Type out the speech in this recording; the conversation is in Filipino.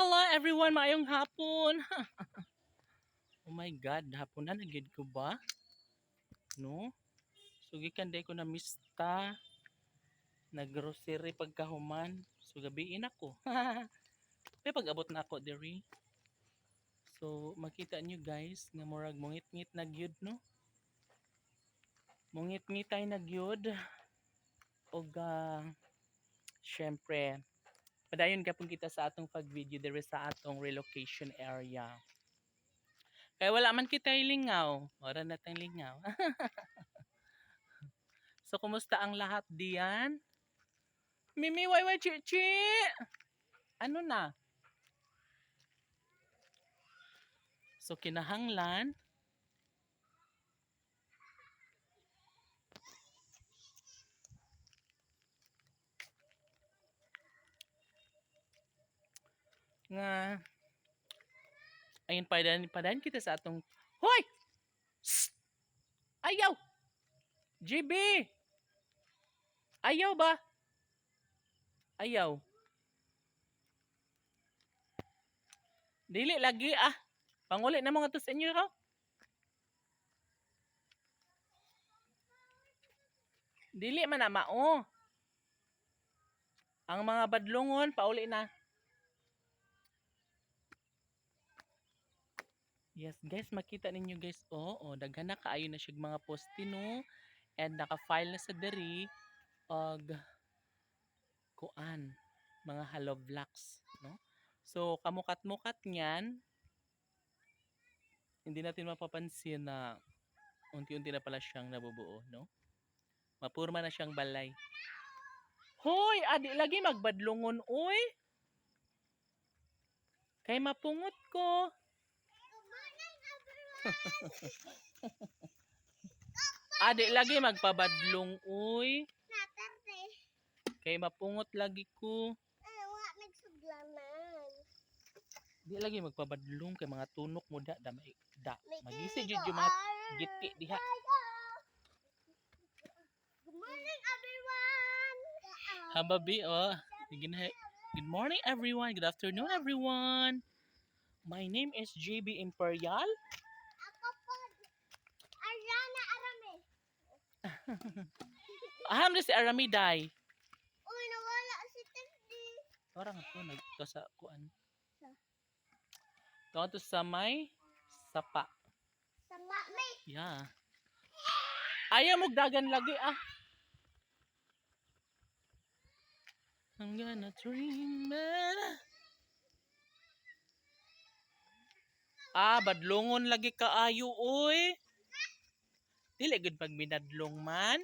Hello everyone, maayong hapon. oh my god, hapon na nagid ko ba? No? So gikan day ko na mista. Naggrocery pagkahuman. So gabiin ako. May pag-abot na ako diri. So makita nyo guys nga murag mungit-ngit na gyud no. Mungit-ngitay na gyud. Og ah, syempre Padayon kapag kita sa atong pag-video dere sa atong relocation area. Kaya wala man kita lingaw. Wala na tang lingaw. so, kumusta ang lahat diyan? Mimi, wai wai, chi, chi! Ano na? So, kinahanglan. Nga ayun padan padan kita sa atong hoy! Shh! ayaw! GB ayaw ba? Ayaw. Dili lagi ah. Panguli na mga to sa inyo raw. Dili man na mao. Ang mga badlongon pauli na Yes, guys, makita ninyo guys, oh, oh daghan na kaayo na siya mga poste no and naka-file na sa diri og kuan mga hollow blocks, no? So, kamukat-mukat niyan hindi natin mapapansin na unti-unti na pala siyang nabubuo, no? Mapurma na siyang balay. Hoy, adi lagi magbadlongon, oy. Kay mapungot ko. Adi lagi magpabadlong uy. Natarte. Kay mapungot lagi ko. Nga nagsuglaman. Di lagi magpabadlong kay mga tunok mo da da da. Magisi jud yung mga ah. giti diha. Good morning, everyone. Hababi oh. Good morning everyone. Good afternoon everyone. My name is JB Imperial. Aham na si Aramiday. Uy, nawala si Teddy. Orang ako nagto sa kuan. Sa? Tuwa to sa may sapa. Sa mami. Yeah. Ayaw mo dagan lagi ah. I'm gonna dream it. Ah, badlongon lagi kaayo oy. Dili gud pag minadlong man.